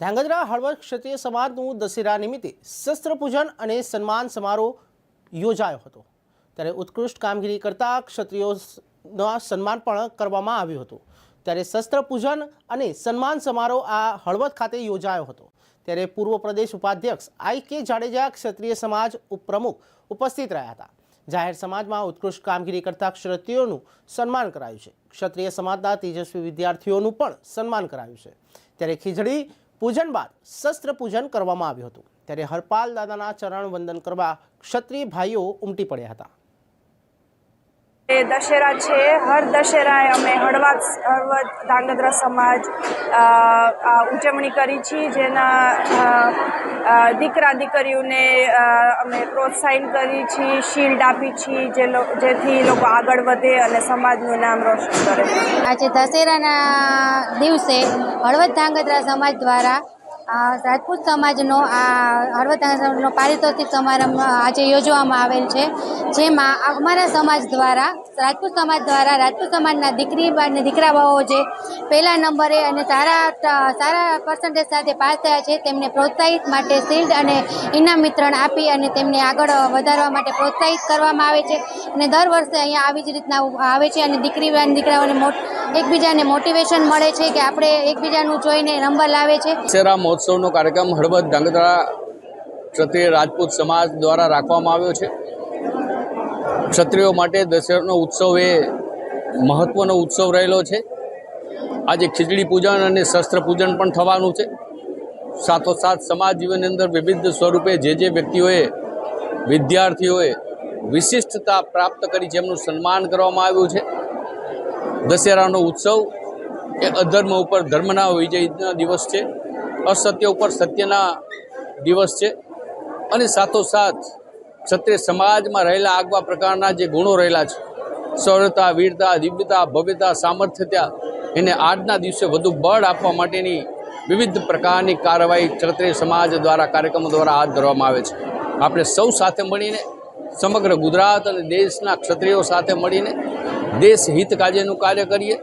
ધ્રાંગધ્રા હળવદ ક્ષત્રિય સમાજનું દશેરા નિમિત્તે શસ્ત્ર પૂજન અને સન્માન સમારોહ યોજાયો હતો. ત્યારે ઉત્કૃષ્ટ કામગીરી કરતા ક્ષત્રિયોના સન્માન પણ કરવામાં આવ્યું હતું. ત્યારે શસ્ત્ર પૂજન અને સન્માન સમારોહ આ હળવદ ખાતે યોજાયો હતો. ત્યારે પૂર્વ પ્રદેશ ઉપાધ્યક્ષ આઈ કે જાડેજા ક્ષત્રિય સમાજ ઉપપ્રમુખ ઉપસ્થિત રહ્યા હતા. જાહેર સમાજમાં ઉત્કૃષ્ટ કામગીરી કરતા ક્ષત્રિયોનું સન્માન કરાયું છે. ક્ષત્રિય સમાજના તેજસ્વી વિદ્યાર્થીઓનું પણ સન્માન કરાયું છે. ત્યારે ખીજડી પૂજન બાદ શસ્ત્ર પૂજન કરવામાં આવ્યું હતું. ત્યારે હરપાલ દાદાના ચરણ વંદન કરવા ક્ષત્રિય ભાઈઓ ઉમટી પડ્યા હતા. દશેરા છે. હર દશેરાએ અમે હળવાદ હળવદ ધાંગધ્રા સમાજ ઉજવણી કરી છીએ જેના દીકરા દીકરીઓને અમે પ્રોત્સાહન કરી છીએ શિલ્ડ આપી છીએ જે જેથી લોકો આગળ વધે અને સમાજનું નામ રોશન કરે. આજે દશેરાના દિવસે હળવદ ધાંગધ્રા સમાજ દ્વારા રાજપૂત સમાજનો, આ હળવદનો પારિતોષિક સમારંભ આજે યોજવામાં આવેલ છે, જેમાં અમારા સમાજ દ્વારા, રાજપૂત સમાજ દ્વારા રાજપૂત સમાજના દીકરી અને દીકરાઓ જે પહેલા નંબરે અને સારા સારા પર્સન્ટેજ સાથે પાસ થયા છે, તેમને પ્રોત્સાહિત માટે શિલ્ડ અને ઇનામ વિતરણ આપી અને તેમને આગળ વધારવા માટે પ્રોત્સાહિત કરવામાં આવે છે. અને દર વર્ષે અહીંયા આવી જ રીતના આવે છે અને દીકરી અને દીકરાઓને મોટ એકબીજાને મોટિવેશન મળે છે કે આપણે એકબીજાનું જોઈને નંબર લાવે છે. દશેરા મહોત્સવનો કાર્યક્રમ હળવદ ધાંગધ્રા ક્ષત્રિય રાજપૂત સમાજ દ્વારા રાખવામાં આવ્યો છે. ક્ષત્રિયો માટે દશેરાનો ઉત્સવ એ મહત્વનો ઉત્સવ રહેલો છે. આજે ખીચડી પૂજન અને શસ્ત્ર પૂજન પણ થવાનું છે. સાથોસાથ સમાજ જીવનની અંદર વિવિધ સ્વરૂપે જે જે વ્યક્તિઓએ, વિદ્યાર્થીઓએ વિશિષ્ટતા પ્રાપ્ત કરી જેમનું સન્માન કરવામાં આવ્યું છે. દશેરાનો ઉત્સવ એ અધર્મ ઉપર ધર્મના વિજયના દિવસ છે. અસત્ય ઉપર સત્યના દિવસ છે. અને સાથોસાથ ક્ષત્રિય સમાજમાં રહેલા આગવા પ્રકારના જે ગુણો રહેલા છે, સૌરતા, વીરતા, દિવ્યતા, ભવ્યતા, સામર્થ્યતા, એને આજના દિવસે વધુ બળ આપવા માટેની વિવિધ પ્રકારની કાર્યવાહી ક્ષત્રિય સમાજ દ્વારા, કાર્યક્રમો દ્વારા હાથ ધરવામાં આવે છે. આપણે સૌ સાથે મળીને, સમગ્ર ગુજરાત અને દેશના ક્ષત્રિયો સાથે મળીને દેશ હિત કાજેનું કાર્ય કરીએ.